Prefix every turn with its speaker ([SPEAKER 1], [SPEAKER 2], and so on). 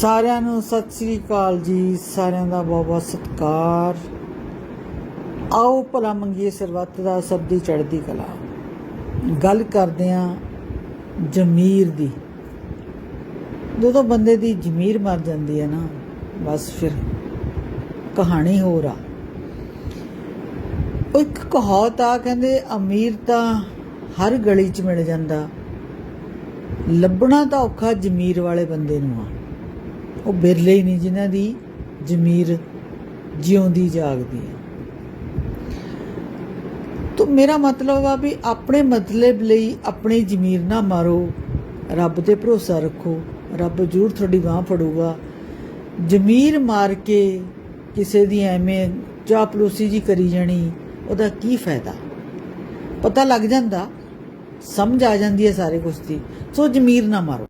[SPEAKER 1] ਸਾਰਿਆਂ ਨੂੰ ਸਤਿ ਸ੍ਰੀ ਅਕਾਲ ਜੀ। ਸਾਰਿਆਂ ਦਾ ਬਹੁਤ ਬਹੁਤ ਸਤਿਕਾਰ। ਆਓ ਭਲਾ ਮੰਗੀਏ ਸਰਬੱਤ ਦਾ, ਸਭ ਦੀ ਚੜ੍ਹਦੀ ਕਲਾ। ਗੱਲ ਕਰਦੇ ਆ ਜ਼ਮੀਰ ਦੀ। ਜਦੋਂ ਬੰਦੇ ਦੀ ਜ਼ਮੀਰ ਮਰ ਜਾਂਦੀ ਹੈ ਨਾ, ਬਸ ਫਿਰ ਕਹਾਣੀ ਹੋਰ ਆ। ਉਹ ਇੱਕ ਕਹਾਵਤ ਆ, ਕਹਿੰਦੇ ਅਮੀਰ ਤਾਂ ਹਰ ਗਲੀ 'ਚ ਮਿਲ ਜਾਂਦਾ, ਲੱਭਣਾ ਤਾਂ ਔਖਾ ਜ਼ਮੀਰ ਵਾਲੇ ਬੰਦੇ ਨੂੰ ਆ। ਉਹ ਬਿਰਲੇ ਹੀ ਨਹੀਂ, ਜਿਨ੍ਹਾਂ ਦੀ ਜ਼ਮੀਰ ਜਿਉਂਦੀ ਜਾਗਦੀ ਹੈ। ਤੋ ਮੇਰਾ ਮਤਲਬ ਆ ਵੀ ਆਪਣੇ ਮਤਲਬ ਲਈ ਆਪਣੀ ਜ਼ਮੀਰ ਨਾ ਮਾਰੋ, ਰੱਬ ਤੇ ਭਰੋਸਾ ਰੱਖੋ, ਰੱਬ ਜ਼ਰੂਰ ਤੁਹਾਡੀ ਬਾਹ ਫੜੂਗਾ। ਜ਼ਮੀਰ ਮਾਰ ਕੇ ਕਿਸੇ ਦੀ ਐਵੇਂ ਚਾਪਲੂਸੀ ਜੀ ਕਰੀ ਜਾਣੀ, ਉਹਦਾ ਕੀ ਫਾਇਦਾ? ਪਤਾ ਲੱਗ ਜਾਂਦਾ, ਸਮਝ ਆ ਜਾਂਦੀ ਹੈ ਸਾਰੇ ਕੁਝ ਦੀ। ਸੋ ਜ਼ਮੀਰ ਨਾ ਮਾਰੋ।